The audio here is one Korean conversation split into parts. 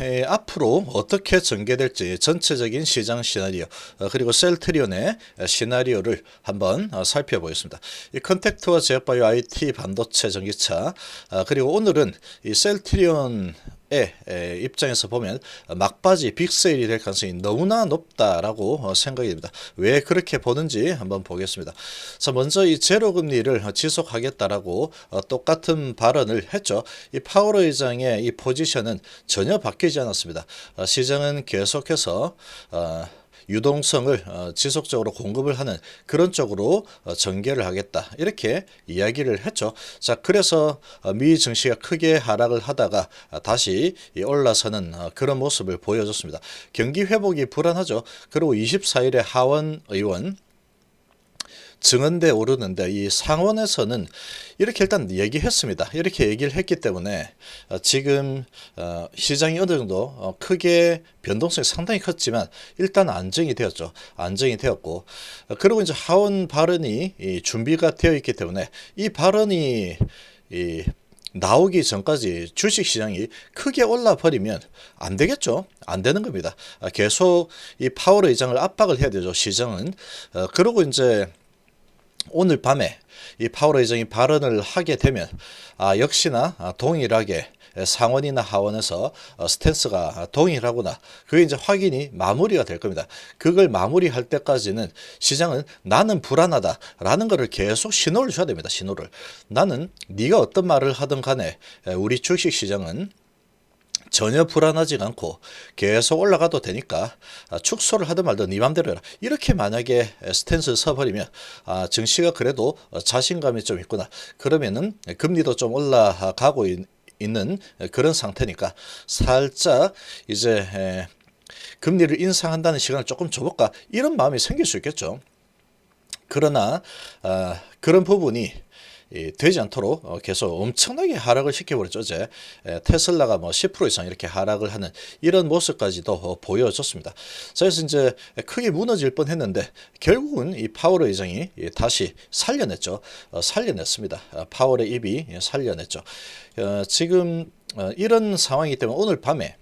에, 앞으로 어떻게 전개될지 전체적인 시장 시나리오 어, 그리고 셀트리온의 시나리오를 한번 어, 살펴보겠습니다. 이 컨택트와 제약바이오 IT 반도체 전기차 아, 그리고 오늘은 이 셀트리온 입장에서 보면 막바지 빅세일이 될 가능성이 너무나 높다라고 어, 생각이 됩니다. 왜 그렇게 보는지 한번 보겠습니다. 자, 먼저 이 제로 금리를 지속하겠다라고 어, 똑같은 발언을 했죠. 이 파월 의장의 이 포지션은 전혀 바뀌지 않았습니다. 어, 시장은 계속해서 어, 유동성을 어, 지속적으로 공급을 하는 그런 쪽으로 어, 전개를 하겠다 이렇게 이야기를 했죠. 자 그래서 어, 미 증시가 크게 하락을 하다가 아, 다시 이 올라서는 어, 그런 모습을 보여줬습니다. 경기 회복이 불안하죠. 그리고 24일에 하원 의원 증언대 오르는데 이 상원에서는 이렇게 일단 얘기했습니다. 이렇게 얘기를 했기 때문에 어, 지금 어, 시장이 어느 정도 어, 크게 변동성이 상당히 컸지만 일단 안정이 되었죠. 안정이 되었고 어, 그리고 이제 하원 발언이 이 준비가 되어 있기 때문에 이 발언이 이 나오기 전까지 주식 시장이 크게 올라 버리면 안 되겠죠. 안 되는 겁니다. 아, 계속 이 파월 의장을 압박을 해야 되죠. 시장은. 어, 그리고 이제 오늘 밤에 이 파월 의장이 발언을 하게 되면 아 역시나 아, 동일하게 상원이나 하원에서 어, 스탠스가 동일하구나. 그게 이제 확인이 마무리가 될 겁니다. 그걸 마무리할 때까지는 시장은 나는 불안하다라는 것을 계속 신호를 줘야 됩니다. 신호를. 나는 네가 어떤 말을 하든 간에 우리 주식 시장은 전혀 불안하지가 않고 계속 올라가도 되니까 아, 축소를 하든 말든 네 맘대로 해라. 이렇게 만약에 스탠스를 서버리면 아, 증시가 그래도 자신감이 좀 있구나. 그러면은 금리도 좀 올라가고 있, 있는 그런 상태니까 살짝 이제 에, 금리를 인상한다는 시간을 조금 줘볼까 이런 마음이 생길 수 있겠죠. 그러나 어, 그런 부분이 이, 되지 않도록 어, 계속 엄청나게 하락을 시켜버렸죠. 어제 에, 테슬라가 뭐 10% 이상 이렇게 하락을 하는 이런 모습까지도 어, 보여줬습니다. 자, 그래서 이제 크게 무너질 뻔했는데 결국은 이 파월 의장이 예, 다시 살려냈죠. 어, 살려냈습니다. 어, 파월의 입이 예, 살려냈죠. 어, 지금 어, 이런 상황이기 때문에 오늘 밤에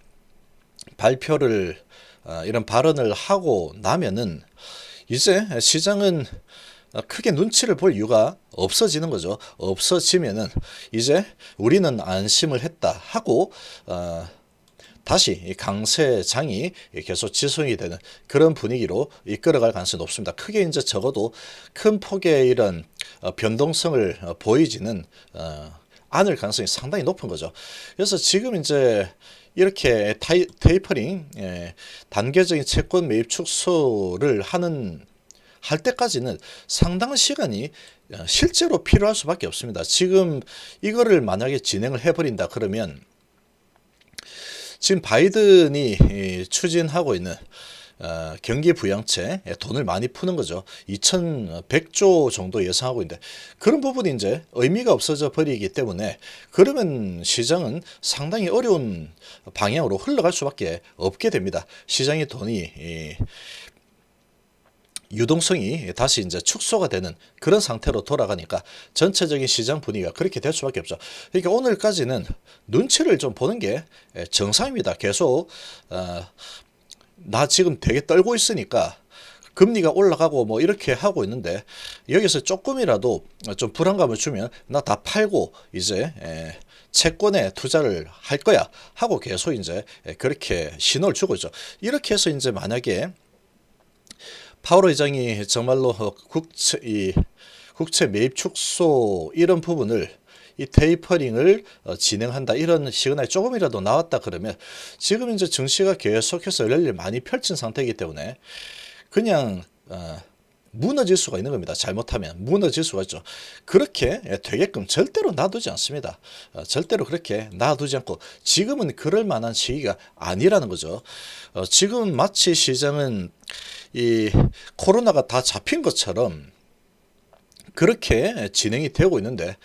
발표를 어, 이런 발언을 하고 나면은 이제 시장은 크게 눈치를 볼 이유가 없어지는 거죠. 없어지면은 이제 우리는 안심을 했다 하고 어, 다시 이 강세장이 계속 지속이 되는 그런 분위기로 이끌어갈 가능성이 높습니다. 크게 이제 적어도 큰 폭의 이런 어, 변동성을 어, 보이지는 어, 않을 가능성이 상당히 높은 거죠. 그래서 지금 이제 이렇게 타이, 테이퍼링 예, 단계적인 채권 매입 축소를 하는 할 때까지는 상당한 시간이 어, 실제로 필요할 수밖에 없습니다. 지금 이거를 만약에 진행을 해버린다 그러면 지금 바이든이 이, 추진하고 있는 어, 경기 부양채 돈을 많이 푸는 거죠. 2,100조 정도 예상하고 있는데 그런 부분이 이제 의미가 없어져 버리기 때문에 그러면 시장은 상당히 어려운 방향으로 흘러갈 수밖에 없게 됩니다. 시장의 돈이 이, 유동성이 다시 이제 축소가 되는 그런 상태로 돌아가니까 전체적인 시장 분위기가 그렇게 될 수밖에 없죠. 그러니까 오늘까지는 눈치를 좀 보는 게 정상입니다. 계속 어, 나 지금 되게 떨고 있으니까 금리가 올라가고 뭐 이렇게 하고 있는데 여기서 조금이라도 좀 불안감을 주면 나 다 팔고 이제 에, 채권에 투자를 할 거야 하고 계속 이제 그렇게 신호를 주고 있죠. 이렇게 해서 이제 만약에 파월 의장이 정말로 국채 이 국채 매입 축소 이런 부분을 이 테이퍼링을 어, 진행한다 이런 시그널이 조금이라도 나왔다 그러면 지금 이제 증시가 계속해서 랠리를 많이 펼친 상태이기 때문에 그냥 어, 무너질 수가 있는 겁니다. 잘못하면 무너질 수가 있죠. 그렇게 되게끔 절대로 놔두지 않습니다. 어, 절대로 그렇게 놔두지 않고 지금은 그럴 만한 시기가 아니라는 거죠. 어, 지금 마치 시장은 이 코로나가 다 잡힌 것처럼 그렇게 진행이 되고 있는데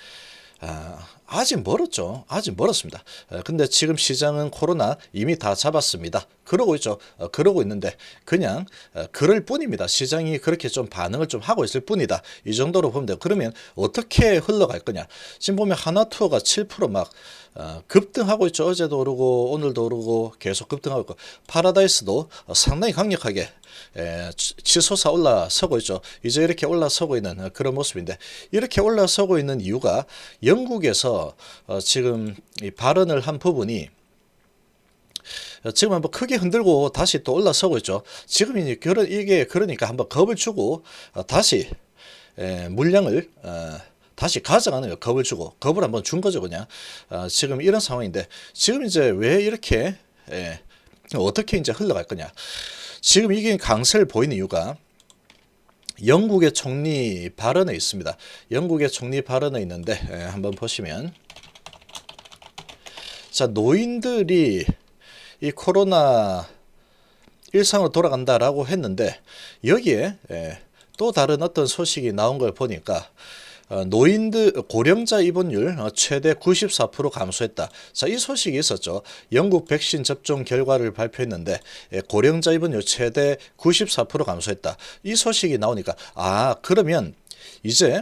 아, 아직 멀었죠. 아직 멀었습니다. 에, 근데 지금 시장은 코로나 이미 다 잡았습니다. 그러고 있죠. 어, 그러고 있는데 그냥 어, 그럴 뿐입니다. 시장이 그렇게 좀 반응을 좀 하고 있을 뿐이다. 이 정도로 보면 돼요. 그러면 어떻게 흘러갈 거냐? 지금 보면 하나투어가 7%막 어, 급등하고 있죠. 어제도 오르고 오늘도 오르고 계속 급등하고 있고 파라다이스도 어, 상당히 강력하게 에, 치- 치솟아 올라서고 있죠. 이제 이렇게 올라서고 있는 어, 그런 모습인데 이렇게 올라서고 있는 이유가 영국에서 어, 지금 이 발언을 한 부분이 어, 지금 한번 크게 흔들고 다시 또 올라서고 있죠. 지금 이게 그러니까 한번 겁을 주고 어, 다시 에, 물량을 어, 다시 가져가는 거 겁을 주고 겁을 한번 준 거죠 그냥 어, 지금 이런 상황인데 지금 이제 왜 이렇게 에, 어떻게 이제 흘러갈 거냐 지금 이게 강세를 보이는 이유가 영국의 총리 발언에 있습니다. 영국의 총리 발언에 있는데 에, 한번 보시면 자 노인들이 이 코로나 일상으로 돌아간다라고 했는데 여기에 에, 또 다른 어떤 소식이 나온 걸 보니까 어, 노인들 고령자 입원율 어, 최대 94% 감소했다. 자, 이 소식이 있었죠. 영국 백신 접종 결과를 발표했는데 예, 고령자 입원율 최대 94% 감소했다. 이 소식이 나오니까 아, 그러면 이제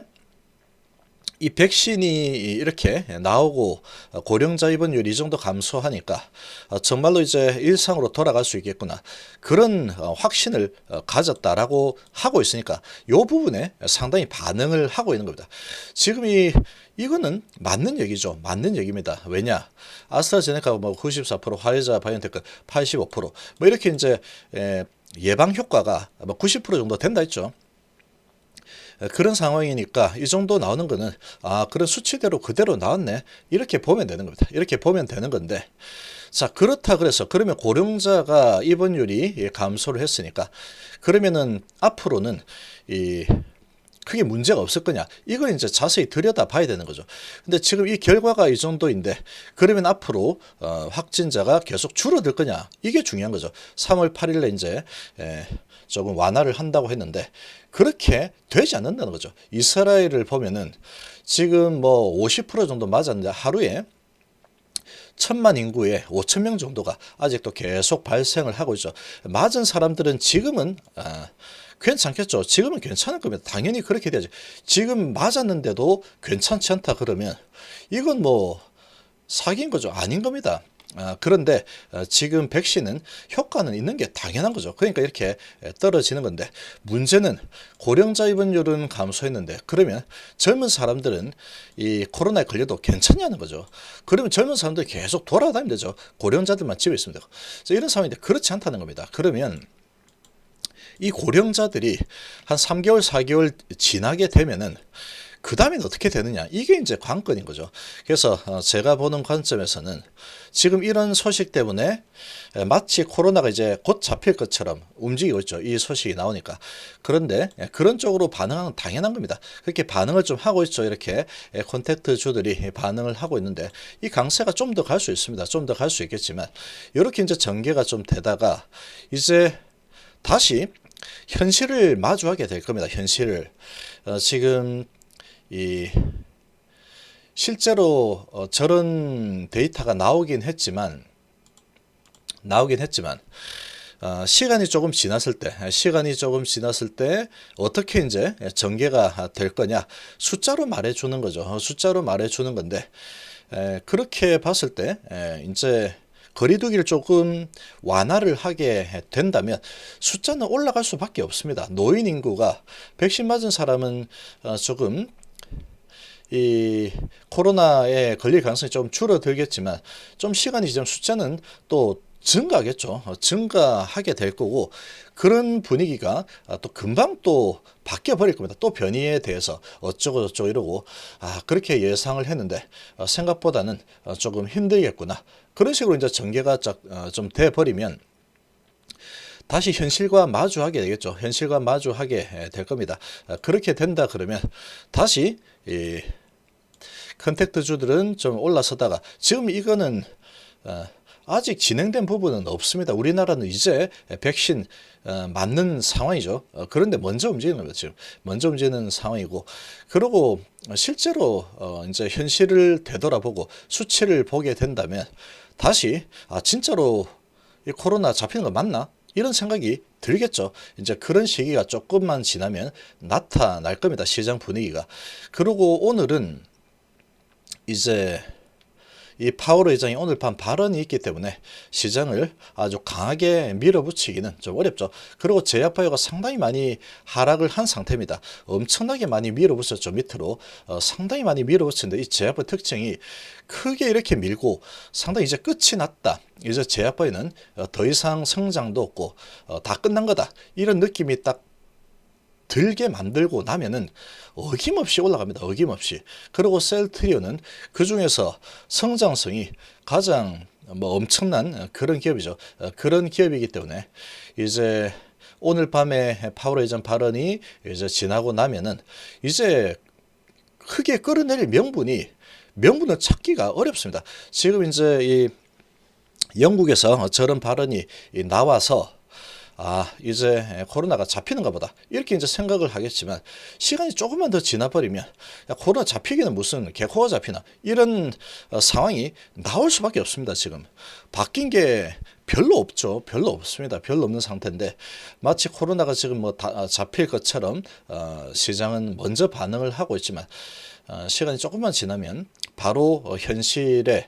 이 백신이 이렇게 나오고 고령자 입원율 이 정도 감소하니까 어, 정말로 이제 일상으로 돌아갈 수 있겠구나 그런 어, 확신을 어, 가졌다라고 하고 있으니까 이 부분에 상당히 반응을 하고 있는 겁니다. 지금 이 이거는 맞는 얘기죠. 맞는 얘기입니다. 왜냐? 아스트라제네카 뭐 94%, 화이자 바이온테크 85%뭐 이렇게 이제 에, 예방 효과가 뭐 90% 정도 된다 했죠. 그런 상황이니까 이 정도 나오는 거는 아 그런 수치대로 그대로 나왔네 이렇게 보면 되는 겁니다. 이렇게 보면 되는 건데 자 그렇다 그래서 그러면 고령자가 입원율이 감소를 했으니까 그러면은 앞으로는 이 크게 문제가 없을 거냐 이걸 이제 자세히 들여다 봐야 되는 거죠. 근데 지금 이 결과가 이 정도인데 그러면 앞으로 어, 확진자가 계속 줄어들 거냐 이게 중요한 거죠. 3월 8일에 이제 에, 조금 완화를 한다고 했는데 그렇게 되지 않는다는 거죠. 이스라엘을 보면은 지금 뭐 50% 정도 맞았는데 하루에 천만 인구에 5천 명 정도가 아직도 계속 발생을 하고 있죠. 맞은 사람들은 지금은 아, 괜찮겠죠. 지금은 괜찮을 겁니다. 당연히 그렇게 돼야지. 지금 맞았는데도 괜찮지 않다 그러면 이건 뭐 사기인 거죠. 아닌 겁니다. 아, 그런데 어, 지금 백신은 효과는 있는 게 당연한 거죠. 그러니까 이렇게 에, 떨어지는 건데 문제는 고령자 입원율은 감소했는데 그러면 젊은 사람들은 이 코로나에 걸려도 괜찮냐는 거죠. 그러면 젊은 사람들 계속 돌아다니면 되죠. 고령자들만 집에 있으면 되고. 이런 상황인데 그렇지 않다는 겁니다. 그러면 이 고령자들이 한 3개월, 4개월 지나게 되면은 그 다음엔 어떻게 되느냐 이게 이제 관건인 거죠. 그래서 어, 제가 보는 관점에서는 지금 이런 소식 때문에 에, 마치 코로나가 이제 곧 잡힐 것처럼 움직이고 있죠. 이 소식이 나오니까 그런데 예, 그런 쪽으로 건 당연한 겁니다. 그렇게 반응을 좀 하고 있죠. 이렇게 예, 콘택트 주들이 반응을 하고 있는데 이 강세가 좀 더 갈 수 있습니다. 좀 더 갈 수 있겠지만 이렇게 이제 전개가 좀 되다가 이제 다시 현실을 마주하게 될 겁니다. 현실을 어, 지금 이 실제로 어, 저런 데이터가 나오긴 했지만 나오긴 했지만 어, 시간이 조금 지났을 때 시간이 조금 지났을 때 어떻게 이제 전개가 될 거냐 숫자로 말해 주는 거죠. 어, 숫자로 말해 주는 건데 에, 그렇게 봤을 때 에, 이제 거리두기를 조금 완화를 하게 된다면 숫자는 올라갈 수밖에 없습니다. 노인 인구가 백신 맞은 사람은 어, 조금 이 코로나에 걸릴 가능성이 좀 줄어들겠지만 좀 시간이 지나면 숫자는 또 증가하겠죠. 어, 증가하게 될 거고 그런 분위기가 아, 또 금방 또 바뀌어 버릴 겁니다. 또 변이에 대해서 어쩌고 저쩌고 이러고 아 그렇게 예상을 했는데 어, 생각보다는 어, 조금 힘들겠구나. 그런 식으로 이제 전개가 어, 좀돼 버리면 다시 현실과 마주하게 되겠죠. 현실과 마주하게 될 겁니다. 아, 그렇게 된다 그러면 다시 이 컨택트주들은 좀 올라서다가 지금 이거는 어, 아직 진행된 부분은 없습니다. 우리나라는 이제 백신 어, 맞는 상황이죠. 어, 그런데 먼저 움직이는 거죠. 먼저 움직이는 상황이고, 그리고 실제로 어, 이제 현실을 되돌아보고 수치를 보게 된다면 다시 아 진짜로 이 코로나 잡히는 거 맞나? 이런 생각이 들겠죠. 이제 그런 시기가 조금만 지나면 나타날 겁니다. 시장 분위기가. 그리고 오늘은 이제 이 파월 의장이 오늘 밤 발언이 있기 때문에 시장을 아주 강하게 밀어붙이기는 좀 어렵죠. 그리고 제약바이오가 상당히 많이 하락을 한 상태입니다. 엄청나게 많이 밀어붙였죠. 밑으로 어, 상당히 많이 밀어붙였는데 이 제약바이오 특징이 크게 이렇게 밀고 상당히 이제 끝이 났다. 이제 제약바이오는 어, 더 이상 성장도 없고 어, 다 끝난 거다. 이런 느낌이 딱 들게 만들고 나면은 어김없이 올라갑니다. 어김없이. 그리고 셀트리온은 그 중에서 성장성이 가장 뭐 엄청난 그런 기업이죠. 어, 그런 기업이기 때문에 이제 오늘 밤에 파월 의장 발언이 이제 지나고 나면은 이제 크게 끌어내릴 명분이 명분을 찾기가 어렵습니다. 지금 이제 이 영국에서 저런 발언이 나와서 아, 이제 코로나가 잡히는가 보다. 이렇게 이제 생각을 하겠지만, 시간이 조금만 더 지나버리면, 야, 코로나 잡히기는 무슨 개코가 잡히나. 이런 어, 상황이 나올 수밖에 없습니다, 지금. 바뀐 게 별로 없죠. 별로 없습니다. 별로 없는 상태인데, 마치 코로나가 지금 뭐 다 잡힐 것처럼, 어, 시장은 먼저 반응을 하고 있지만, 어, 시간이 조금만 지나면 바로 어, 현실에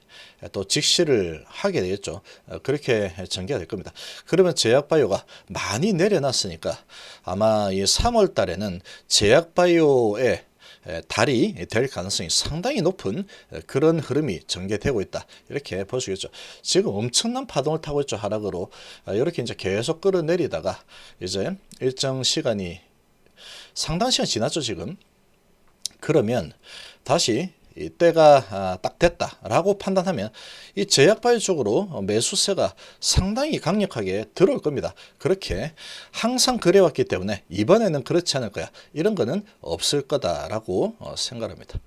또 직시를 하게 되겠죠. 어, 그렇게 전개가 될 겁니다. 그러면 제약바이오가 많이 내려놨으니까 아마 이 3월 달에는 제약바이오의 에, 달이 될 가능성이 상당히 높은 에, 그런 흐름이 전개되고 있다. 이렇게 있겠죠. 지금 엄청난 파동을 타고 있죠. 하락으로. 아, 이렇게 이제 계속 끌어내리다가 이제 일정 시간이 상당 시간 지났죠. 지금. 그러면 다시 이 때가 아, 딱 됐다라고 판단하면 이 제약바이오 쪽으로 매수세가 상당히 강력하게 들어올 겁니다. 그렇게 항상 그래왔기 때문에 이번에는 그렇지 않을 거야. 이런 거는 없을 거다라고 어, 생각합니다.